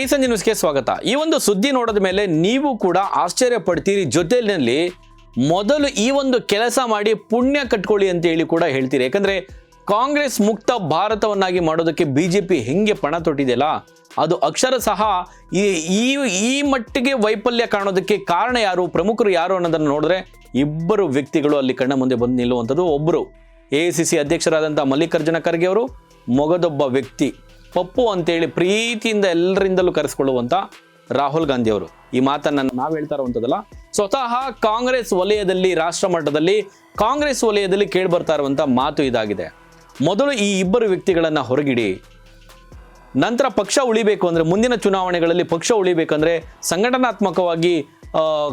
ಈ ಸಂಜೆ ನ್ಯೂಸ್ಗೆ ಸ್ವಾಗತ. ಈ ಒಂದು ಸುದ್ದಿ ನೋಡಿದ ಮೇಲೆ ನೀವು ಕೂಡ ಆಶ್ಚರ್ಯ ಪಡ್ತೀರಿ ಜೊತೆಯಲ್ಲಿ ಮೊದಲು ಈ ಒಂದು ಕೆಲಸ ಮಾಡಿ ಪುಣ್ಯ ಕಟ್ಕೊಳ್ಳಿ ಅಂತ ಹೇಳಿ ಕೂಡ ಹೇಳ್ತೀರಿ. ಯಾಕಂದ್ರೆ ಕಾಂಗ್ರೆಸ್ ಮುಕ್ತ ಭಾರತವನ್ನಾಗಿ ಮಾಡೋದಕ್ಕೆ ಬಿ ಜೆ ಪಿ ಹೆಂಗೆ ಪಣ ತೊಟ್ಟಿದೆಯಲ್ಲ, ಅದು ಅಕ್ಷರ ಸಹ ಈ ಈ ಈ ಮಟ್ಟಿಗೆ ವೈಫಲ್ಯ ಕಾಣೋದಕ್ಕೆ ಕಾರಣ ಯಾರು, ಪ್ರಮುಖರು ಯಾರು ಅನ್ನೋದನ್ನು ನೋಡಿದ್ರೆ ಇಬ್ಬರು ವ್ಯಕ್ತಿಗಳು ಅಲ್ಲಿ ಕಣ್ಣ ಮುಂದೆ ಬಂದು ನಿಲ್ಲುವಂಥದ್ದು ಒಬ್ಬರು ಎ ಸಿ ಸಿ ಅಧ್ಯಕ್ಷರಾದಂಥ ಮಲ್ಲಿಕಾರ್ಜುನ ಖರ್ಗೆ ಅವರು, ಮೊಗದೊಬ್ಬ ವ್ಯಕ್ತಿ. ಪಪ್ಪು ಅಂತೇಳಿ ಪ್ರೀತಿಯಿಂದ ಎಲ್ಲರಿಂದಲೂ ಕರೆಸ್ಕೊಳ್ಳುವಂಥ ರಾಹುಲ್ ಗಾಂಧಿ ಅವರು. ಈ ಮಾತನ್ನು ನಾವು ಹೇಳ್ತಾ ಇರುವಂಥದ್ದಲ್ಲ ಸ್ವತಃ ಕಾಂಗ್ರೆಸ್ ವಲಯದಲ್ಲಿ, ರಾಷ್ಟ್ರ ಮಟ್ಟದಲ್ಲಿ ಕಾಂಗ್ರೆಸ್ ವಲಯದಲ್ಲಿ ಕೇಳಿ ಬರ್ತಾ ಇರುವಂಥ ಮಾತು ಇದಾಗಿದೆ. ಮೊದಲು ಈ ಇಬ್ಬರು ವ್ಯಕ್ತಿಗಳನ್ನು ಹೊರಗಿಡಿ. ನಂತರ ಪಕ್ಷ ಉಳಿಬೇಕು ಅಂದ್ರೆ, ಮುಂದಿನ ಚುನಾವಣೆಗಳಲ್ಲಿ ಪಕ್ಷ ಉಳಿಬೇಕಂದ್ರೆ ಸಂಘಟನಾತ್ಮಕವಾಗಿ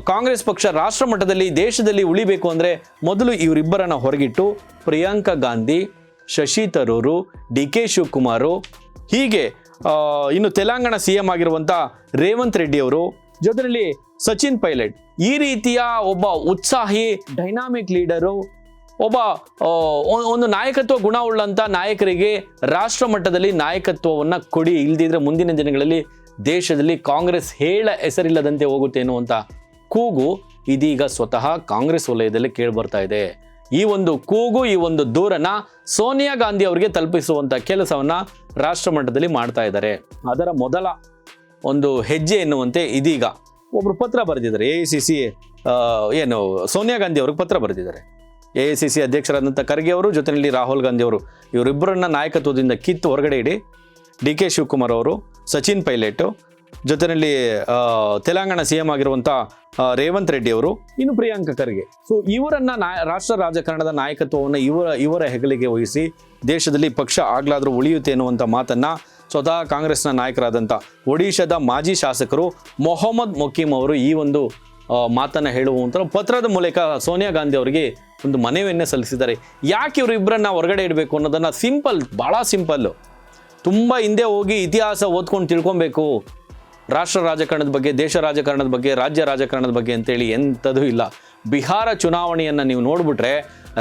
ಕಾಂಗ್ರೆಸ್ ಪಕ್ಷ ರಾಷ್ಟ್ರ ಮಟ್ಟದಲ್ಲಿ, ದೇಶದಲ್ಲಿ ಉಳಿಬೇಕು ಅಂದ್ರೆ ಮೊದಲು ಇವರಿಬ್ಬರನ್ನ ಹೊರಗಿಟ್ಟು ಪ್ರಿಯಾಂಕಾ ಗಾಂಧಿ, ಶಶಿ ತರೂರು, ಡಿ ಕೆ ಶಿವಕುಮಾರು ಹೀಗೆ ಇನ್ನು ತೆಲಂಗಾಣ ಸಿ ಎಂ ಆಗಿರುವಂಥ ರೇವಂತ್ ರೆಡ್ಡಿ ಅವರು ಜೊತೆಯಲ್ಲಿ ಸಚಿನ್ ಪೈಲಟ್ ಈ ರೀತಿಯ ಒಬ್ಬ ಉತ್ಸಾಹಿ ಡೈನಾಮಿಕ್ ಲೀಡರು ಒಬ್ಬ ಒಂದು ನಾಯಕತ್ವ ಗುಣ ಉಳ್ಳಂಥ ನಾಯಕರಿಗೆ ರಾಷ್ಟ್ರ ಮಟ್ಟದಲ್ಲಿ ನಾಯಕತ್ವವನ್ನು ಕೊಡಿ. ಇಲ್ದಿದ್ರೆ ಮುಂದಿನ ದಿನಗಳಲ್ಲಿ ದೇಶದಲ್ಲಿ ಕಾಂಗ್ರೆಸ್ ಹೇಳ ಹೆಸರಿಲ್ಲದಂತೆ ಹೋಗುತ್ತೆ ಅನ್ನುವಂಥ ಕೂಗು ಇದೀಗ ಸ್ವತಃ ಕಾಂಗ್ರೆಸ್ ವಲಯದಲ್ಲಿ ಕೇಳಿಬರ್ತಾ ಇದೆ. ಈ ಒಂದು ಕೂಗು, ಈ ಒಂದು ದೂರನ ಸೋನಿಯಾ ಗಾಂಧಿ ಅವರಿಗೆ ತಲುಪಿಸುವಂಥ ಕೆಲಸವನ್ನ ರಾಷ್ಟ್ರ ಮಟ್ಟದಲ್ಲಿ ಮಾಡ್ತಾ ಇದ್ದಾರೆ. ಅದರ ಮೊದಲ ಒಂದು ಹೆಜ್ಜೆ ಎನ್ನುವಂತೆ ಇದೀಗ ಒಬ್ರು ಪತ್ರ ಬರೆದಿದ್ದಾರೆ. ಎ ಸಿ ಸಿ ಏನು, ಸೋನಿಯಾ ಗಾಂಧಿ ಅವ್ರಿಗೆ ಪತ್ರ ಬರೆದಿದ್ದಾರೆ. ಎ ಸಿ ಸಿ ಅಧ್ಯಕ್ಷರಾದಂಥ ಖರ್ಗೆ ಅವರು, ಜೊತೆಯಲ್ಲಿ ರಾಹುಲ್ ಗಾಂಧಿ ಅವರು, ಇವರಿಬ್ಬರನ್ನ ನಾಯಕತ್ವದಿಂದ ಕಿತ್ತು ಹೊರಗಡೆ ಇಡಿ. ಡಿ ಕೆ ಶಿವಕುಮಾರ್ ಅವರು, ಸಚಿನ್ ಪೈಲಟು, ಜೊತೆಯಲ್ಲಿ ತೆಲಂಗಾಣ ಸಿ ಎಂ ಆಗಿರುವಂಥ ರೇವಂತ್ ರೆಡ್ಡಿ ಅವರು, ಇನ್ನು ಪ್ರಿಯಾಂಕ ಖರ್ಗೆ. ಸೊ ಇವರನ್ನ ರಾಷ್ಟ್ರ ರಾಜಕಾರಣದ ನಾಯಕತ್ವವನ್ನು ಇವರ ಇವರ ಹೆಗಲಿಗೆ ವಹಿಸಿ ದೇಶದಲ್ಲಿ ಪಕ್ಷ ಆಗ್ಲಾದ್ರೂ ಉಳಿಯುತ್ತೆ ಅನ್ನುವಂಥ ಮಾತನ್ನ ಸ್ವತಃ ಕಾಂಗ್ರೆಸ್ನ ನಾಯಕರಾದಂಥ ಒಡಿಶಾದ ಮಾಜಿ ಶಾಸಕರು ಮೊಹಮ್ಮದ್ ಮೊಕೀಮ್ ಅವರು ಈ ಒಂದು ಮಾತನ್ನು ಹೇಳುವಂಥ ಪತ್ರದ ಮೂಲಕ ಸೋನಿಯಾ ಗಾಂಧಿ ಅವರಿಗೆ ಒಂದು ಮನವಿಯನ್ನೇ ಸಲ್ಲಿಸಿದ್ದಾರೆ. ಯಾಕೆ ಇವರು ಇಬ್ಬರನ್ನ ಹೊರಗಡೆ ಇಡಬೇಕು ಅನ್ನೋದನ್ನ ಸಿಂಪಲ್ ಭಾಳ ಸಿಂಪಲ್ಲು. ತುಂಬ ಹಿಂದೆ ಹೋಗಿ ಇತಿಹಾಸ ಓದ್ಕೊಂಡು ತಿಳ್ಕೊಬೇಕು. ರಾಷ್ಟ್ರ ರಾಜಕಾರಣದ ಬಗ್ಗೆ, ದೇಶ ರಾಜಕಾರಣದ ಬಗ್ಗೆ, ರಾಜ್ಯ ರಾಜಕಾರಣದ ಬಗ್ಗೆ ಅಂತೇಳಿ ಎಂಥದ್ದು ಇಲ್ಲ. ಬಿಹಾರ ಚುನಾವಣೆಯನ್ನು ನೀವು ನೋಡಿಬಿಟ್ರೆ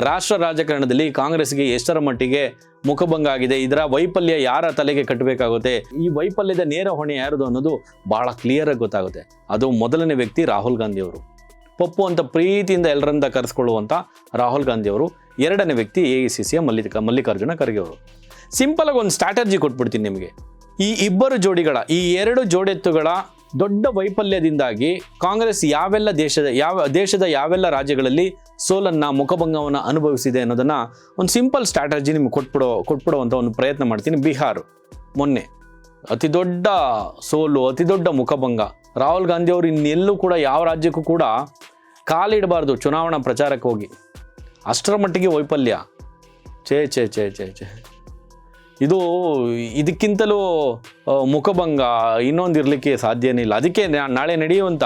ರಾಷ್ಟ್ರ ರಾಜಕಾರಣದಲ್ಲಿ ಕಾಂಗ್ರೆಸ್ಗೆ ಎಷ್ಟರ ಮಟ್ಟಿಗೆ ಮುಖಭಂಗ ಆಗಿದೆ, ಇದರ ವೈಫಲ್ಯ ಯಾರ ತಲೆಗೆ ಕಟ್ಟಬೇಕಾಗುತ್ತೆ, ಈ ವೈಫಲ್ಯದ ನೇರ ಹೊಣೆ ಯಾರದು ಅನ್ನೋದು ಬಹಳ ಕ್ಲಿಯರ್ ಆಗಿ ಗೊತ್ತಾಗುತ್ತೆ. ಅದು ಮೊದಲನೇ ವ್ಯಕ್ತಿ ರಾಹುಲ್ ಗಾಂಧಿ ಅವರು. ಪಪ್ಪು ಅಂತ ಪ್ರೀತಿಯಿಂದ ಎಲ್ಲರಿಂದ ಕರೆಸ್ಕೊಳ್ಳುವಂಥ ರಾಹುಲ್ ಗಾಂಧಿ ಅವರು, ಎರಡನೇ ವ್ಯಕ್ತಿ ಎ ಐ ಸಿ ಸಿಯ ಮಲ್ಲಿಕ, ಮಲ್ಲಿಕಾರ್ಜುನ ಖರ್ಗೆ ಅವರು. ಸಿಂಪಲ್ ಆಗಿ ಒಂದು ಸ್ಟ್ರಾಟಜಿ ಕೊಟ್ಬಿಡ್ತೀನಿ ನಿಮಗೆ. ಈ ಇಬ್ಬರು ಜೋಡಿಗಳ, ಈ ಎರಡು ಜೋಡೆತ್ತುಗಳ ದೊಡ್ಡ ವೈಫಲ್ಯದಿಂದಾಗಿ ಕಾಂಗ್ರೆಸ್ ಯಾವೆಲ್ಲ ದೇಶದ, ಯಾವ ದೇಶದ ಯಾವೆಲ್ಲ ರಾಜ್ಯಗಳಲ್ಲಿ ಸೋಲನ್ನ ಮುಖಭಂಗವನ್ನು ಅನುಭವಿಸಿದೆ ಅನ್ನೋದನ್ನ ಒಂದು ಸಿಂಪಲ್ ಸ್ಟ್ರಾಟಜಿ ನಿಮ್ಗೆ ಕೊಟ್ಬಿಡೋ ಕೊಟ್ಬಿಡುವಂಥ ಒಂದು ಪ್ರಯತ್ನ ಮಾಡ್ತೀನಿ. ಬಿಹಾರ್ ಮೊನ್ನೆ ಅತಿ ದೊಡ್ಡ ಸೋಲು, ಅತಿ ದೊಡ್ಡ ಮುಖಭಂಗ. ರಾಹುಲ್ ಗಾಂಧಿ ಅವರು ಇನ್ನೆಲ್ಲೂ ಕೂಡ ಯಾವ ರಾಜ್ಯಕ್ಕೂ ಕೂಡ ಕಾಲಿಡಬಾರ್ದು ಚುನಾವಣಾ ಪ್ರಚಾರಕ್ಕೆ ಹೋಗಿ. ಅಷ್ಟರ ಮಟ್ಟಿಗೆ ವೈಫಲ್ಯ. ಛೇ ಛೇ ಛೇ ಛೇ ಛೇ. ಇದು ಇದಕ್ಕಿಂತಲೂ ಮುಖಭಂಗ ಇನ್ನೊಂದು ಇರಲಿಕ್ಕೆ ಸಾಧ್ಯನೇ ಇಲ್ಲ. ಅದಕ್ಕೆ ನಾಳೆ ನಡೆಯುವಂಥ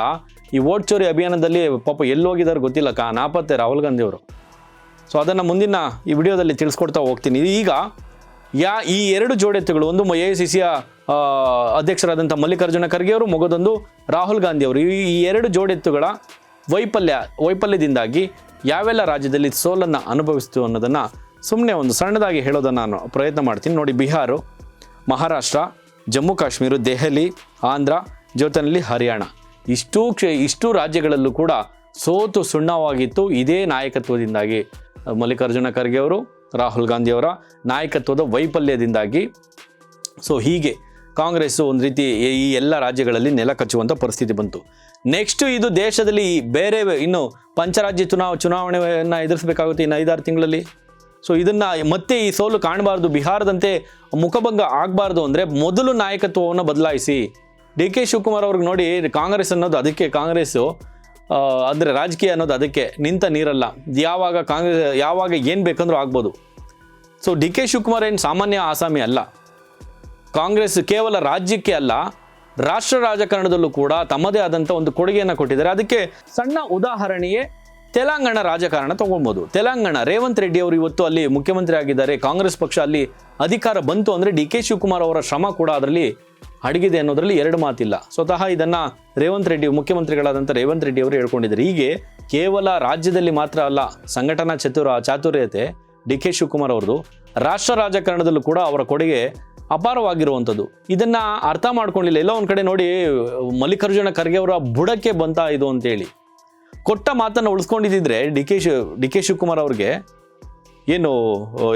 ಈ ವೋಟ್ ಚೋರಿ ಅಭಿಯಾನದಲ್ಲಿ ಪಾಪ ಎಲ್ಲಿ ಹೋಗಿದ್ದಾರೆ ಗೊತ್ತಿಲ್ಲ ಕಾ, ನಾಪತ್ತೆ ರಾಹುಲ್ ಗಾಂಧಿ ಅವರು. ಸೊ ಅದನ್ನು ಮುಂದಿನ ಈ ವಿಡಿಯೋದಲ್ಲಿ ತಿಳಿಸ್ಕೊಡ್ತಾ ಹೋಗ್ತೀನಿ. ಈಗ, ಯಾ, ಈ ಎರಡು ಜೋಡೆತ್ತುಗಳು, ಒಂದು ಎ ಐ ಸಿ ಸಿಯ ಅಧ್ಯಕ್ಷರಾದಂಥ ಮಲ್ಲಿಕಾರ್ಜುನ ಖರ್ಗೆ ಅವರು, ಮೊಗದೊಂದು ರಾಹುಲ್ ಗಾಂಧಿ ಅವರು. ಈ ಈ ಎರಡು ಜೋಡೆತ್ತುಗಳ ವೈಫಲ್ಯ, ವೈಫಲ್ಯದಿಂದಾಗಿ ಯಾವೆಲ್ಲ ರಾಜ್ಯದಲ್ಲಿ ಸೋಲನ್ನು ಅನುಭವಿಸ್ತು ಅನ್ನೋದನ್ನು ಸುಮ್ಮನೆ ಒಂದು ಸಣ್ಣದಾಗಿ ಹೇಳೋದನ್ನು ನಾನು ಪ್ರಯತ್ನ ಮಾಡ್ತೀನಿ. ನೋಡಿ, ಬಿಹಾರ, ಮಹಾರಾಷ್ಟ್ರ, ಜಮ್ಮು ಕಾಶ್ಮೀರ, ದೆಹಲಿ, ಆಂಧ್ರ, ಜೊತೆಯಲ್ಲಿ ಹರಿಯಾಣ. ಇಷ್ಟು ಕ್ಷೇ, ಇಷ್ಟು ರಾಜ್ಯಗಳಲ್ಲೂ ಕೂಡ ಸೋತು ಸುಣ್ಣವಾಗಿತ್ತು ಇದೇ ನಾಯಕತ್ವದಿಂದಾಗಿ. ಮಲ್ಲಿಕಾರ್ಜುನ ಖರ್ಗೆ ಅವರು, ರಾಹುಲ್ ಗಾಂಧಿಯವರ ನಾಯಕತ್ವದ ವೈಫಲ್ಯದಿಂದಾಗಿ. ಸೊ, ಹೀಗೆ ಕಾಂಗ್ರೆಸ್ಸು ಒಂದು ರೀತಿ ಈ- ಎಲ್ಲ ರಾಜ್ಯಗಳಲ್ಲಿ ನೆಲ ಕಚ್ಚುವಂಥ ಪರಿಸ್ಥಿತಿ ಬಂತು. ನೆಕ್ಸ್ಟ್ ಇದು ದೇಶದಲ್ಲಿ ಬೇರೆ, ಇನ್ನು ಪಂಚರಾಜ್ಯ ಚುನಾವ, ಚುನಾವಣೆಯನ್ನು ಎದುರಿಸಬೇಕಾಗುತ್ತೆ ಇನ್ನು ಐದಾರು ತಿಂಗಳಲ್ಲಿ. ಸೊ ಇದನ್ನ ಮತ್ತೆ ಈ ಸೋಲು ಕಾಣಬಾರ್ದು, ಬಿಹಾರದಂತೆ ಮುಖಭಂಗ ಆಗಬಾರ್ದು ಅಂದರೆ ಮೊದಲು ನಾಯಕತ್ವವನ್ನು ಬದಲಾಯಿಸಿ. ಡಿ ಕೆ ಶಿವಕುಮಾರ್ ಅವ್ರಿಗೆ ನೋಡಿ, ಕಾಂಗ್ರೆಸ್ ಅನ್ನೋದು ಅದಕ್ಕೆ ಕಾಂಗ್ರೆಸ್ಸು ಅಂದ್ರೆ ರಾಜಕೀಯ ಅನ್ನೋದು ಅದಕ್ಕೆ ನಿಂತ ನೀರಲ್ಲ. ಯಾವಾಗ ಕಾಂಗ್ರೆಸ್, ಯಾವಾಗ ಏನು ಬೇಕಂದ್ರೂ ಆಗ್ಬೋದು. ಸೊ ಡಿ ಕೆ ಶಿವಕುಮಾರ್ ಏನು ಸಾಮಾನ್ಯ ಆಸಾಮಿ ಅಲ್ಲ. ಕಾಂಗ್ರೆಸ್ ಕೇವಲ ರಾಜ್ಯಕ್ಕೆ ಅಲ್ಲ, ರಾಷ್ಟ್ರ ರಾಜಕಾರಣದಲ್ಲೂ ಕೂಡ ತಮ್ಮದೇ ಆದಂಥ ಒಂದು ಕೊಡುಗೆಯನ್ನು ಕೊಟ್ಟಿದ್ದಾರೆ. ಅದಕ್ಕೆ ಸಣ್ಣ ಉದಾಹರಣೆಯೇ ತೆಲಂಗಾಣ ರಾಜಕಾರಣ ತಗೊಬೋದು. ತೆಲಂಗಾಣ ರೇವಂತ್ ರೆಡ್ಡಿ ಅವರು ಇವತ್ತು ಅಲ್ಲಿ ಮುಖ್ಯಮಂತ್ರಿ ಆಗಿದ್ದಾರೆ. ಕಾಂಗ್ರೆಸ್ ಪಕ್ಷ ಅಲ್ಲಿ ಅಧಿಕಾರ ಬಂತು ಅಂದರೆ ಡಿ ಕೆ ಶಿವಕುಮಾರ್ ಅವರ ಶ್ರಮ ಕೂಡ ಅದರಲ್ಲಿ ಅಡಗಿದೆ ಅನ್ನೋದರಲ್ಲಿ ಎರಡು ಮಾತಿಲ್ಲ. ಸ್ವತಃ ಇದನ್ನ ರೇವಂತ್ ರೆಡ್ಡಿ ಮುಖ್ಯಮಂತ್ರಿಗಳಾದಂಥ ರೇವಂತ್ ರೆಡ್ಡಿ ಅವರು ಹೇಳ್ಕೊಂಡಿದ್ದಾರೆ. ಹೀಗೆ ಕೇವಲ ರಾಜ್ಯದಲ್ಲಿ ಮಾತ್ರ ಅಲ್ಲ, ಸಂಘಟನಾ ಚತುರ ಚಾತುರ್ಯತೆ ಡಿ ಕೆ ಶಿವಕುಮಾರ್ ಅವ್ರದ್ದು ರಾಷ್ಟ್ರ ರಾಜಕಾರಣದಲ್ಲೂ ಕೂಡ ಅವರ ಕೊಡುಗೆ ಅಪಾರವಾಗಿರುವಂಥದ್ದು. ಇದನ್ನು ಅರ್ಥ ಮಾಡ್ಕೊಂಡಿಲ್ಲ. ಎಲ್ಲೋ ಒಂದು ಕಡೆ ನೋಡಿ ಮಲ್ಲಿಕಾರ್ಜುನ ಖರ್ಗೆ ಅವರ ಬುಡಕ್ಕೆ ಬಂತ ಇದು ಅಂತೇಳಿ. ಕೊಟ್ಟ ಮಾತನ್ನು ಉಳಿಸ್ಕೊಂಡಿದ್ದಿದ್ರೆ D K Shi, D K Shivakumar ಅವ್ರಿಗೆ ಏನು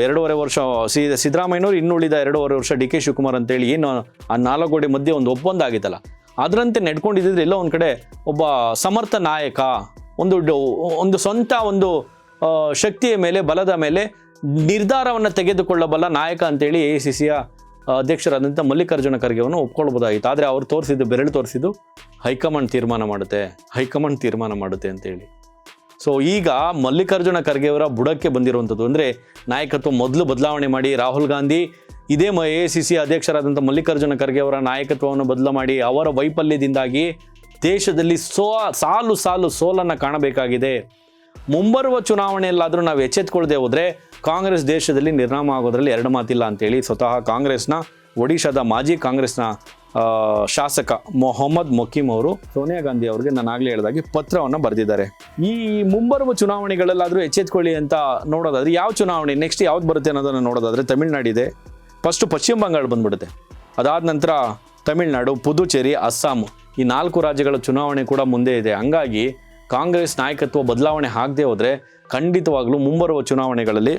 ಎರಡೂವರೆ ವರ್ಷ, ಸಿ, ಸಿದ್ದರಾಮಯ್ಯನವ್ರು ಇನ್ನು ಉಳಿದ ಎರಡೂವರೆ ವರ್ಷ ಡಿ ಕೆ ಶಿವಕುಮಾರ್ ಅಂತೇಳಿ ಏನು ಆ ನಾಲ್ಕು ಗೋಡೆ ಮಧ್ಯೆ ಒಂದು ಒಪ್ಪಂದ ಆಗಿತ್ತಲ್ಲ ಅದರಂತೆ ನಡ್ಕೊಂಡಿದ್ದಿದ್ರೆ ಎಲ್ಲ ಒಂದು ಕಡೆ ಒಬ್ಬ ಸಮರ್ಥ ನಾಯಕ, ಒಂದು ಒಂದು ಸ್ವಂತ ಒಂದು ಶಕ್ತಿಯ ಮೇಲೆ, ಬಲದ ಮೇಲೆ ನಿರ್ಧಾರವನ್ನು ತೆಗೆದುಕೊಳ್ಳಬಲ್ಲ ನಾಯಕ ಅಂತೇಳಿ ಎ ಸಿ ಸಿಯ ಅಧ್ಯಕ್ಷರಾದಂಥ ಮಲ್ಲಿಕಾರ್ಜುನ ಖರ್ಗೆವನ್ನು ಒಪ್ಕೊಳ್ಬೋದಾಗಿತ್ತು. ಆದರೆ ಅವ್ರು ತೋರಿಸಿದ್ದು ಬೆರಳು ತೋರಿಸಿದ್ದು ಹೈಕಮಾಂಡ್ ತೀರ್ಮಾನ ಮಾಡುತ್ತೆ, ಹೈಕಮಾಂಡ್ ತೀರ್ಮಾನ ಮಾಡುತ್ತೆ ಅಂತೇಳಿ. ಸೊ ಈಗ ಮಲ್ಲಿಕಾರ್ಜುನ ಖರ್ಗೆಯವರ ಬುಡಕ್ಕೆ ಬಂದಿರುವಂಥದ್ದು ಅಂದರೆ ನಾಯಕತ್ವ ಮೊದಲು ಬದಲಾವಣೆ ಮಾಡಿ ರಾಹುಲ್ ಗಾಂಧಿ, ಇದೇ ಮ ಎ ಸಿ ಸಿ ಅಧ್ಯಕ್ಷರಾದಂಥ ಮಲ್ಲಿಕಾರ್ಜುನ ಖರ್ಗೆ ಅವರ ನಾಯಕತ್ವವನ್ನು ಬದಲು ಮಾಡಿ ಅವರ ವೈಫಲ್ಯದಿಂದಾಗಿ ದೇಶದಲ್ಲಿ ಸೋ, ಸಾಲು ಸಾಲು ಸೋಲನ್ನು ಕಾಣಬೇಕಾಗಿದೆ. ಮುಂಬರುವ ಚುನಾವಣೆಯಲ್ಲಾದರೂ ನಾವು ಎಚ್ಚೆತ್ಕೊಳ್ಳದೆ ಹೋದರೆ ಕಾಂಗ್ರೆಸ್ ದೇಶದಲ್ಲಿ ನಿರ್ನಾಮ ಆಗೋದ್ರಲ್ಲಿ ಎರಡು ಮಾತಿಲ್ಲ ಅಂತೇಳಿ ಸ್ವತಃ ಕಾಂಗ್ರೆಸ್ನ, ಒಡಿಶಾದ ಮಾಜಿ ಕಾಂಗ್ರೆಸ್ನ ಶಾಸಕ ಮೊಹಮ್ಮದ್ ಮೊಕೀಮ್ ಅವರು ಸೋನಿಯಾ ಗಾಂಧಿ ಅವರಿಗೆ ನಾನು ಆಗಲೇ ಹೇಳಿದಾಗೆ ಪತ್ರವನ್ನು ಬರೆದಿದ್ದಾರೆ. ಈ ಮುಂಬರುವ ಚುನಾವಣೆಗಳಲ್ಲಾದರೂ ಎಚ್ಚೆತ್ಕೊಳ್ಳಿ ಅಂತ ನೋಡೋದಾದ್ರೆ ಯಾವ ಚುನಾವಣೆ ನೆಕ್ಸ್ಟ್ ಯಾವ್ದು ಬರುತ್ತೆ ಅನ್ನೋದನ್ನು ನೋಡೋದಾದ್ರೆ ತಮಿಳ್ನಾಡಿದೆ ಫಸ್ಟು ಪಶ್ಚಿಮ ಬಂಗಾಳ ಬಂದ್ಬಿಡುತ್ತೆ. ಅದಾದ ನಂತರ ತಮಿಳ್ನಾಡು, ಪುದುಚೇರಿ, ಅಸ್ಸಾಂ ಈ ನಾಲ್ಕು ರಾಜ್ಯಗಳ ಚುನಾವಣೆ ಕೂಡ ಮುಂದೆ ಇದೆ. ಹಂಗಾಗಿ ಕಾಂಗ್ರೆಸ್ ನಾಯಕತ್ವ ಬದಲಾವಣೆ ಆಗದೆ ಹೋದರೆ ಖಂಡಿತವಾಗ್ಲೂ ಮುಂಬರುವ ಚುನಾವಣೆಗಳಲ್ಲಿ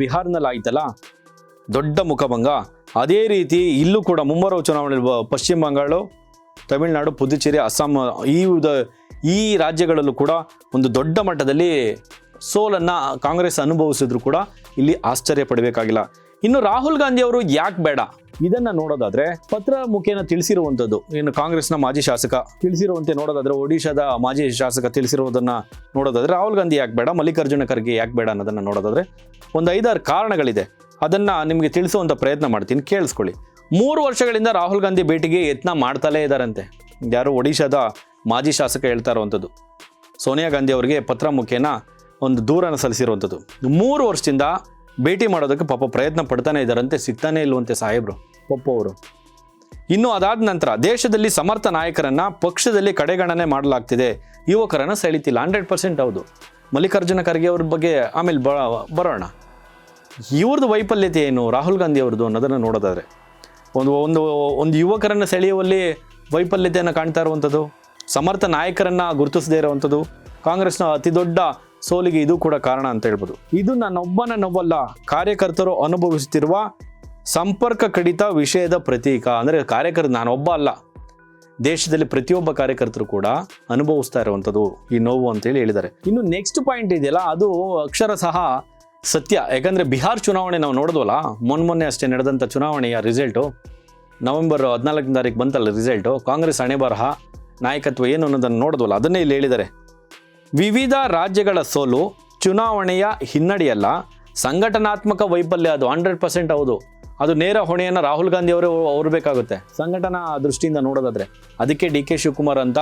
ಬಿಹಾರ್ನಲ್ಲಿ ಆಯ್ತಲ್ಲ, ದೊಡ್ಡ ಮುಖಭಂಗ ಅದೇ ರೀತಿ ಇಲ್ಲೂ ಕೂಡ ಮುಂಬರುವ ಚುನಾವಣೆ ಪಶ್ಚಿಮ ಬಂಗಾಳ, ತಮಿಳುನಾಡು, ಪುದುಚೇರಿ, ಅಸ್ಸಾಂ, ಈ ಈ ರಾಜ್ಯಗಳಲ್ಲೂ ಕೂಡ ಒಂದು ದೊಡ್ಡ ಮಟ್ಟದಲ್ಲಿ ಸೋಲನ್ನು ಕಾಂಗ್ರೆಸ್ ಅನುಭವಿಸಿದ್ರು ಕೂಡ ಇಲ್ಲಿ ಆಶ್ಚರ್ಯ ಪಡಬೇಕಾಗಿಲ್ಲ. ಇನ್ನು ರಾಹುಲ್ ಗಾಂಧಿ ಅವರು ಯಾಕೆ ಬೇಡ? ಇದನ್ನ ನೋಡೋದಾದ್ರೆ ಪತ್ರ ಮುಖೇನ ತಿಳಿಸಿರುವಂಥದ್ದು. ಇನ್ನು ಕಾಂಗ್ರೆಸ್ನ ಮಾಜಿ ಶಾಸಕ ತಿಳಿಸಿರುವಂತೆ ನೋಡೋದಾದ್ರೆ, ಒಡಿಶಾದ ಮಾಜಿ ಶಾಸಕ ತಿಳಿಸಿರುವುದನ್ನ ನೋಡೋದಾದ್ರೆ ರಾಹುಲ್ ಗಾಂಧಿ ಯಾಕೆ ಬೇಡ, ಮಲ್ಲಿಕಾರ್ಜುನ ಖರ್ಗೆ ಯಾಕೆ ಬೇಡ ಅನ್ನೋದನ್ನ ನೋಡೋದಾದ್ರೆ ಒಂದು ಐದಾರು ಕಾರಣಗಳಿದೆ. ಅದನ್ನ ನಿಮಗೆ ತಿಳಿಸುವಂತ ಪ್ರಯತ್ನ ಮಾಡ್ತೀನಿ, ಕೇಳಿಸ್ಕೊಳ್ಳಿ. ಮೂರು ವರ್ಷಗಳಿಂದ ರಾಹುಲ್ ಗಾಂಧಿ ಭೇಟಿಗೆ ಯತ್ನ ಮಾಡ್ತಲೇ ಇದ್ದಾರಂತೆ ಯಾರು ಒಡಿಶಾದ ಮಾಜಿ ಶಾಸಕ ಹೇಳ್ತಾ ಇರುವಂಥದ್ದು ಸೋನಿಯಾ ಗಾಂಧಿ ಅವರಿಗೆ ಪತ್ರ ಮುಖೇನ ಒಂದು ದೂರನ ಸಲ್ಲಿಸಿರುವಂಥದ್ದು ಮೂರು ವರ್ಷದಿಂದ ಭೇಟಿ ಮಾಡೋದಕ್ಕೆ ಪಾಪ ಪ್ರಯತ್ನ ಪಡ್ತಾನೆ ಇದ್ದಾರಂತೆ ಸಿಗ್ತಾನೆ ಇಲ್ವಂತೆ ಸಾಹೇಬ್ರು, ಪಪ್ಪ ಅವರು. ಇನ್ನು ಅದಾದ ನಂತರ ದೇಶದಲ್ಲಿ ಸಮರ್ಥ ನಾಯಕರನ್ನ ಪಕ್ಷದಲ್ಲಿ ಕಡೆಗಣನೆ ಮಾಡಲಾಗ್ತಿದೆ. ಯುವಕರನ್ನು ಸೆಳಿತಿಲ್ಲ, ಹಂಡ್ರೆಡ್ ಪರ್ಸೆಂಟ್ ಹೌದು. ಮಲ್ಲಿಕಾರ್ಜುನ ಖರ್ಗೆ ಅವ್ರ ಬಗ್ಗೆ ಆಮೇಲೆ ಬರೋಣ. ಇವ್ರದ್ದು ವೈಫಲ್ಯತೆ ಏನು? ರಾಹುಲ್ ಗಾಂಧಿ ಅವ್ರದ್ದು ಅನ್ನೋದನ್ನು ನೋಡೋದಾದರೆ. ಒಂದು ಒಂದು ಒಂದು ಯುವಕರನ್ನು ಸೆಳೆಯುವಲ್ಲಿ ವೈಫಲ್ಯತೆಯನ್ನು ಕಾಣ್ತಾ ಇರುವಂಥದ್ದು, ಸಮರ್ಥ ನಾಯಕರನ್ನು ಗುರುತಿಸದೇ ಇರುವಂಥದ್ದು, ಕಾಂಗ್ರೆಸ್ನ ಅತಿ ದೊಡ್ಡ ಸೋಲಿಗೆ ಇದು ಕೂಡ ಕಾರಣ ಅಂತ ಹೇಳ್ಬೋದು. ಇದು ನನ್ನೊಬ್ಬನ ನೋವಲ್ಲ, ಕಾರ್ಯಕರ್ತರು ಅನುಭವಿಸುತ್ತಿರುವ ಸಂಪರ್ಕ ಕಡಿತ ವಿಷಯದ ಪ್ರತೀಕ. ಅಂದರೆ ಕಾರ್ಯಕರ್ತ ನಾನೊಬ್ಬ ಅಲ್ಲ, ದೇಶದಲ್ಲಿ ಪ್ರತಿಯೊಬ್ಬ ಕಾರ್ಯಕರ್ತರು ಕೂಡ ಅನುಭವಿಸ್ತಾ ಇರುವಂಥದ್ದು ಈ ನೋವು ಅಂತೇಳಿ ಹೇಳಿದ್ದಾರೆ. ಇನ್ನು ನೆಕ್ಸ್ಟ್ ಪಾಯಿಂಟ್ ಇದೆಯಲ್ಲ, ಅದು ಅಕ್ಷರ ಸಹ ಸತ್ಯ, ಯಾಕಂದರೆ ಬಿಹಾರ್ ಚುನಾವಣೆ ನಾವು ನೋಡಿದ್ವಲ್ಲ, ಮೊನ್ನೆ ಮೊನ್ನೆ ಅಷ್ಟೇ ನಡೆದಂಥ ಚುನಾವಣೆಯ ರಿಸಲ್ಟು ನವೆಂಬರ್ ಹದಿನಾಲ್ಕನೇ ತಾರೀಕು ಬಂತಲ್ಲ ರಿಸಲ್ಟು ಕಾಂಗ್ರೆಸ್ ಹಣೆ ಬರಹ, ನಾಯಕತ್ವ ಏನು ಅನ್ನೋದನ್ನು ನೋಡಿದ್ವಲ್ಲ, ಅದನ್ನೇ ಇಲ್ಲಿ ಹೇಳಿದ್ದಾರೆ. ವಿವಿಧ ರಾಜ್ಯಗಳ ಸೋಲು ಚುನಾವಣೆಯ ಹಿನ್ನಡೆಯಲ್ಲ, ಸಂಘಟನಾತ್ಮಕ ವೈಫಲ್ಯ ಅದು ಹಂಡ್ರೆಡ್ ಪರ್ಸೆಂಟ್ ಹೌದು. ಅದು ನೇರ ಹೊಣೆಯನ್ನು ರಾಹುಲ್ ಗಾಂಧಿ ಅವರು ಹೊರಬೇಕಾಗುತ್ತೆ ಸಂಘಟನಾ ದೃಷ್ಟಿಯಿಂದ ನೋಡೋದಾದರೆ, ಅದಕ್ಕೆ ಡಿ ಕೆ ಶಿವಕುಮಾರ್ ಅಂತ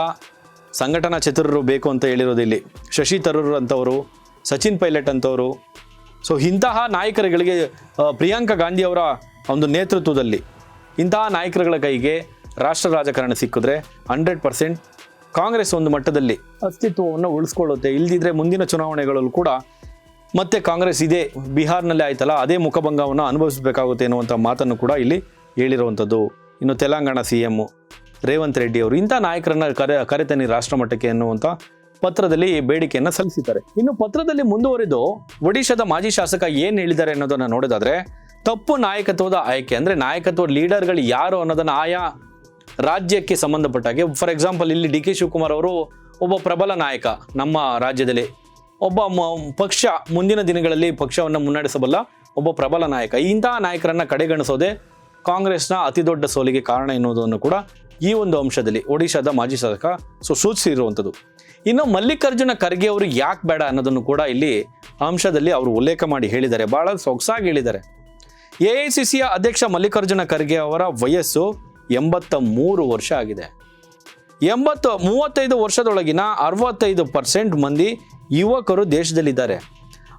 ಸಂಘಟನಾ ಚತುರರು ಬೇಕು ಅಂತ ಹೇಳಿರೋದು ಇಲ್ಲಿ. ಶಶಿ ತರೂರ್ ಅಂತವರು, ಸಚಿನ್ ಪೈಲಟ್ ಅಂತವರು ಸೊ ಇಂತಹ ನಾಯಕರುಗಳಿಗೆ ಪ್ರಿಯಾಂಕಾ ಗಾಂಧಿ ಅವರ ಒಂದು ನೇತೃತ್ವದಲ್ಲಿ ಇಂತಹ ನಾಯಕರುಗಳ ಕೈಗೆ ರಾಷ್ಟ್ರ ರಾಜಕಾರಣ ಸಿಕ್ಕಿದ್ರೆ ಹಂಡ್ರೆಡ್ ಪರ್ಸೆಂಟ್ ಕಾಂಗ್ರೆಸ್ ಒಂದು ಮಟ್ಟದಲ್ಲಿ ಅಸ್ತಿತ್ವವನ್ನು ಉಳಿಸ್ಕೊಳ್ಳುತ್ತೆ. ಇಲ್ದಿದ್ರೆ ಮುಂದಿನ ಚುನಾವಣೆಗಳಲ್ಲೂ ಕೂಡ ಮತ್ತೆ ಕಾಂಗ್ರೆಸ್ ಇದೇ ಬಿಹಾರ್ನಲ್ಲಿ ಆಯ್ತಲ್ಲ, ಅದೇ ಮುಖಭಂಗವನ್ನು ಅನುಭವಿಸಬೇಕಾಗುತ್ತೆ ಎನ್ನುವಂಥ ಮಾತನ್ನು ಕೂಡ ಇಲ್ಲಿ ಹೇಳಿರುವಂಥದ್ದು. ಇನ್ನು ತೆಲಂಗಾಣ ಸಿ ಎಮ್ಮು ರೇವಂತ್ ರೆಡ್ಡಿ ಅವರು ಇಂಥ ನಾಯಕರನ್ನು ಕರೆ ಕರೆತನಿ ರಾಷ್ಟ್ರ ಮಟ್ಟಕ್ಕೆ ಎನ್ನುವಂಥ ಪತ್ರದಲ್ಲಿ ಬೇಡಿಕೆಯನ್ನ ಸಲ್ಲಿಸಿದ್ದಾರೆ. ಇನ್ನು ಪತ್ರದಲ್ಲಿ ಮುಂದುವರಿದು ಒಡಿಶಾದ ಮಾಜಿ ಶಾಸಕ ಏನು ಹೇಳಿದ್ದಾರೆ ಅನ್ನೋದನ್ನ ನೋಡೋದಾದ್ರೆ, ತಪ್ಪು ನಾಯಕತ್ವದ ಆಯ್ಕೆ ಅಂದ್ರೆ ನಾಯಕತ್ವ ಲೀಡರ್ಗಳು ಯಾರು ಅನ್ನೋದನ್ನ ಆಯಾ ರಾಜ್ಯಕ್ಕೆ ಸಂಬಂಧಪಟ್ಟ ಹಾಗೆ ಫಾರ್ ಎಕ್ಸಾಂಪಲ್ ಇಲ್ಲಿ ಡಿ ಕೆ ಶಿವಕುಮಾರ್ ಅವರು ಒಬ್ಬ ಪ್ರಬಲ ನಾಯಕ ನಮ್ಮ ರಾಜ್ಯದಲ್ಲಿ. ಒಬ್ಬ ಪಕ್ಷ ಮುಂದಿನ ದಿನಗಳಲ್ಲಿ ಪಕ್ಷವನ್ನು ಮುನ್ನಡೆಸಬಲ್ಲ ಒಬ್ಬ ಪ್ರಬಲ ನಾಯಕ. ಇಂತಹ ನಾಯಕರನ್ನ ಕಡೆಗಣಿಸೋದೇ ಕಾಂಗ್ರೆಸ್ನ ಅತಿ ದೊಡ್ಡ ಸೋಲಿಗೆ ಕಾರಣ ಎನ್ನುವುದನ್ನು ಕೂಡ ಈ ಒಂದು ಅಂಶದಲ್ಲಿ ಒಡಿಶಾದ ಮಾಜಿ ಶಾಸಕ ಸೊ, ಸೂಚಿಸಿರುವಂಥದ್ದು. ಇನ್ನು ಮಲ್ಲಿಕಾರ್ಜುನ ಖರ್ಗೆ ಅವರು ಯಾಕೆ ಬೇಡ ಅನ್ನೋದನ್ನು ಕೂಡ ಇಲ್ಲಿ ಅಂಶದಲ್ಲಿ ಅವರು ಉಲ್ಲೇಖ ಮಾಡಿ ಹೇಳಿದ್ದಾರೆ. ಬಹಳ ಸೊಗಸಾಗಿ ಹೇಳಿದ್ದಾರೆ. ಎ ಐ ಸಿ ಸಿಯ ಅಧ್ಯಕ್ಷ ಮಲ್ಲಿಕಾರ್ಜುನ ಖರ್ಗೆ ಅವರ ವಯಸ್ಸು ಎಂಬತ್ತ ಮೂರು ವರ್ಷ ಆಗಿದೆ. ಎಂಬತ್ತು, ಮೂವತ್ತೈದು ವರ್ಷದೊಳಗಿನ ಅರವತ್ತೈದು ಪರ್ಸೆಂಟ್ ಮಂದಿ ಯುವಕರು ದೇಶದಲ್ಲಿದ್ದಾರೆ.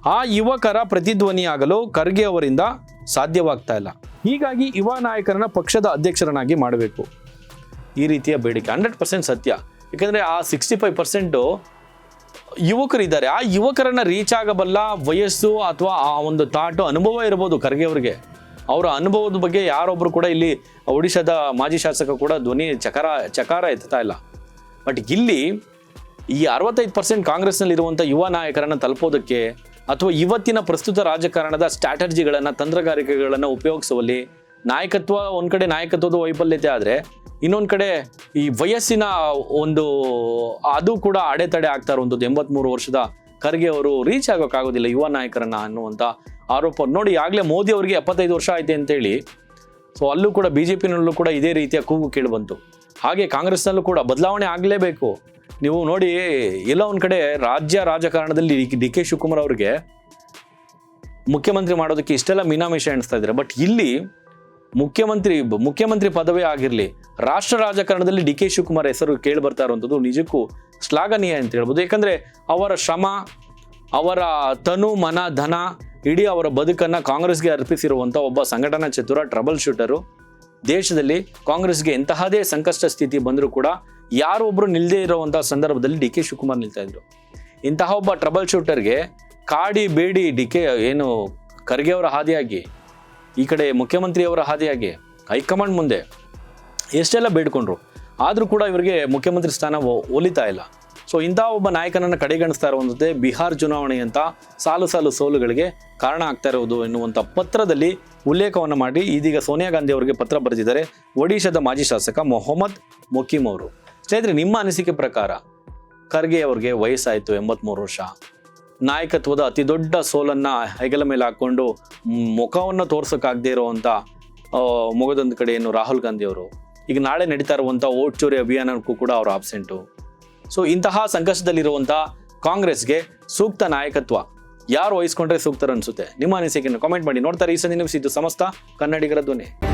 ಆ ಯುವಕರ ಪ್ರತಿಧ್ವನಿಯಾಗಲು ಖರ್ಗೆ ಅವರಿಂದ ಸಾಧ್ಯವಾಗ್ತಾ ಇಲ್ಲ. ಹೀಗಾಗಿ ಯುವ ನಾಯಕರನ್ನ ಪಕ್ಷದ ಅಧ್ಯಕ್ಷರನ್ನಾಗಿ ಮಾಡಬೇಕು. ಈ ರೀತಿಯ ಬೇಡಿಕೆ, ಹಂಡ್ರೆಡ್ ಪರ್ಸೆಂಟ್ ಸತ್ಯ. ಯಾಕಂದರೆ ಆ ಸಿಕ್ಸ್ಟಿ ಫೈವ್ ಪರ್ಸೆಂಟು ಯುವಕರಿದ್ದಾರೆ. ಆ ಯುವಕರನ್ನು ರೀಚ್ ಆಗಬಲ್ಲ ವಯಸ್ಸು ಅಥವಾ ಆ ಒಂದು ತಾಟು ಅನುಭವ ಇರ್ಬೋದು ಖರ್ಗೆ ಅವರಿಗೆ. ಅವರ ಅನುಭವದ ಬಗ್ಗೆ ಯಾರೊಬ್ಬರು ಕೂಡ ಇಲ್ಲಿ ಒಡಿಶಾದ ಮಾಜಿ ಶಾಸಕ ಕೂಡ ಧ್ವನಿ ಚಕಾರ ಚಕಾರ ಎತ್ತಾ ಇಲ್ಲ. ಬಟ್ ಇಲ್ಲಿ ಈ ಅರವತ್ತೈದು ಪರ್ಸೆಂಟ್ ಕಾಂಗ್ರೆಸ್ನಲ್ಲಿರುವಂಥ ಯುವ ನಾಯಕರನ್ನು ತಲುಪೋದಕ್ಕೆ ಅಥವಾ ಇವತ್ತಿನ ಪ್ರಸ್ತುತ ರಾಜಕಾರಣದ ಸ್ಟ್ರಾಟಜಿಗಳನ್ನು ತಂತ್ರಗಾರಿಕೆಗಳನ್ನು ಉಪಯೋಗಿಸುವಲ್ಲಿ ನಾಯಕತ್ವ, ಒಂದು ಕಡೆ ನಾಯಕತ್ವದ ವೈಫಲ್ಯತೆ ಆದರೆ ಇನ್ನೊಂದು ಕಡೆ ಈ ವಯಸ್ಸಿನ ಒಂದು, ಅದು ಕೂಡ ಅಡೆತಡೆ ಆಗ್ತಾ ಇರುವಂಥದ್ದು ಎಂಬತ್ಮೂರು ವರ್ಷದ ಖರ್ಗೆ ಅವರು ರೀಚ್ ಆಗೋಕ್ಕಾಗೋದಿಲ್ಲ ಯುವ ನಾಯಕರನ್ನ ಅನ್ನುವಂಥ ಆರೋಪ. ನೋಡಿ, ಆಗಲೇ ಮೋದಿ ಅವರಿಗೆ ಎಪ್ಪತ್ತೈದು ವರ್ಷ ಆಯ್ತು ಅಂತೇಳಿ. ಸೊ ಅಲ್ಲೂ ಕೂಡ ಬಿ ಜೆ ಪಿನಲ್ಲೂ ಕೂಡ ಇದೇ ರೀತಿಯ ಕೂಗು ಕೇಳಿಬಂತು ಹಾಗೆ ಕಾಂಗ್ರೆಸ್ನಲ್ಲೂ ಕೂಡ ಬದಲಾವಣೆ ಆಗಲೇಬೇಕು. ನೀವು ನೋಡಿ, ಎಲ್ಲ ಒಂದು ಕಡೆ ರಾಜ್ಯ ರಾಜಕಾರಣದಲ್ಲಿ ಡಿ ಕೆ. ಶಿವಕುಮಾರ್ ಅವರಿಗೆ ಮುಖ್ಯಮಂತ್ರಿ ಮಾಡೋದಕ್ಕೆ ಇಷ್ಟೆಲ್ಲ ಮೀನಾಮೇಷ ಎಣಿಸ್ತಾ ಇದ್ದಾರೆ. ಬಟ್ ಇಲ್ಲಿ ಮುಖ್ಯಮಂತ್ರಿ ಮುಖ್ಯಮಂತ್ರಿ ಪದವೇ ಆಗಿರಲಿ ರಾಷ್ಟ್ರ ರಾಜಕಾರಣದಲ್ಲಿ ಡಿ ಕೆ ಶಿವಕುಮಾರ್ ಹೆಸರು ಕೇಳಿ ಬರ್ತಾ ಇರುವಂಥದ್ದು ನಿಜಕ್ಕೂ ಶ್ಲಾಘನೀಯ ಅಂತ ಹೇಳ್ಬೋದು. ಯಾಕಂದ್ರೆ ಅವರ ಶ್ರಮ, ಅವರ ತನು, ಮನ, ಧನ, ಇಡೀ ಅವರ ಬದುಕನ್ನು ಕಾಂಗ್ರೆಸ್ಗೆ ಅರ್ಪಿಸಿರುವಂಥ ಒಬ್ಬ ಸಂಘಟನಾ ಚತುರ, ಟ್ರಬಲ್ ಶೂಟರು, ದೇಶದಲ್ಲಿ ಕಾಂಗ್ರೆಸ್ಗೆ ಎಂತಹದೇ ಸಂಕಷ್ಟ ಸ್ಥಿತಿ ಬಂದರೂ ಕೂಡ ಯಾರು ಒಬ್ರು ನಿಲ್ಲದೇ ಇರುವಂತಹ ಸಂದರ್ಭದಲ್ಲಿ ಡಿ ಕೆ ಶಿವಕುಮಾರ್ ನಿಲ್ತಾ ಇದ್ರು. ಇಂತಹ ಒಬ್ಬ ಟ್ರಬಲ್ ಶೂಟರ್ಗೆ ಕಾಡಿ ಬೇಡಿ ಡಿ ಕೆ ಏನು ಖರ್ಗೆ ಅವರ ಹಾದಿಯಾಗಿ, ಈ ಕಡೆ ಮುಖ್ಯಮಂತ್ರಿಯವರ ಹಾದಿಯಾಗಿ, ಹೈಕಮಾಂಡ್ ಮುಂದೆ ಎಷ್ಟೆಲ್ಲ ಬೇಡ್ಕೊಂಡ್ರು, ಆದರೂ ಕೂಡ ಇವರಿಗೆ ಮುಖ್ಯಮಂತ್ರಿ ಸ್ಥಾನ ಒಲಿತಾ ಇಲ್ಲ. ಸೊ ಇಂಥ ಒಬ್ಬ ನಾಯಕನನ್ನು ಕಡೆಗಣಿಸ್ತಾ ಇರುವಂಥದ್ದೇ ಬಿಹಾರ್ ಚುನಾವಣೆಯಂಥ ಸಾಲು ಸಾಲು ಸೋಲುಗಳಿಗೆ ಕಾರಣ ಆಗ್ತಾ ಇರುವುದು ಎನ್ನುವಂಥ ಪತ್ರದಲ್ಲಿ ಉಲ್ಲೇಖವನ್ನು ಮಾಡಿ ಇದೀಗ ಸೋನಿಯಾ ಗಾಂಧಿ ಅವರಿಗೆ ಪತ್ರ ಬರೆದಿದ್ದಾರೆ ಒಡಿಶಾದ ಮಾಜಿ ಶಾಸಕ ಮೊಹಮ್ಮದ್ ಮೊಕೀಮ್ ಅವರು. ಸ್ನೇಹಿತರೆ, ನಿಮ್ಮ ಅನಿಸಿಕೆ ಪ್ರಕಾರ ಖರ್ಗೆ ಅವರಿಗೆ ವಯಸ್ಸಾಯಿತು, ಎಂಬತ್ಮೂರು ವರ್ಷ. ನಾಯಕತ್ವದ ಅತಿ ದೊಡ್ಡ ಸೋಲನ್ನು ಹೆಗಲ ಮೇಲೆ ಹಾಕ್ಕೊಂಡು ಮುಖವನ್ನು ತೋರ್ಸೋಕ್ಕಾಗದೇ ಇರುವಂಥ ಮುಗದೊಂದು ಕಡೆ ಏನು ರಾಹುಲ್ ಗಾಂಧಿ ಅವರು ಈಗ ನಾಳೆ ನಡೀತಾ ಇರುವಂಥ ಓಟ್ ಚೋರಿ ಅಭಿಯಾನಕ್ಕೂ ಕೂಡ ಅವರು ಆಬ್ಸೆಂಟು ಸೊ ಇಂತಹ ಸಂಕಷ್ಟದಲ್ಲಿರುವಂಥ ಕಾಂಗ್ರೆಸ್ಗೆ ಸೂಕ್ತ ನಾಯಕತ್ವ. ಯಾರು ವಹಿಸ್ಕೊಂಡ್ರೆ ಸೂಕ್ತರು ಅನ್ಸುತ್ತೆ? ನಿಮ್ಮ ಅನಿಸಿಕೆಯನ್ನು ಕಾಮೆಂಟ್ ಮಾಡಿ. ನೋಡ್ತಾರೆ ಈ ಸಂದಿನ ಇದು ಸಮಸ್ತ ಕನ್ನಡಿಗರ ಧ್ವನಿ.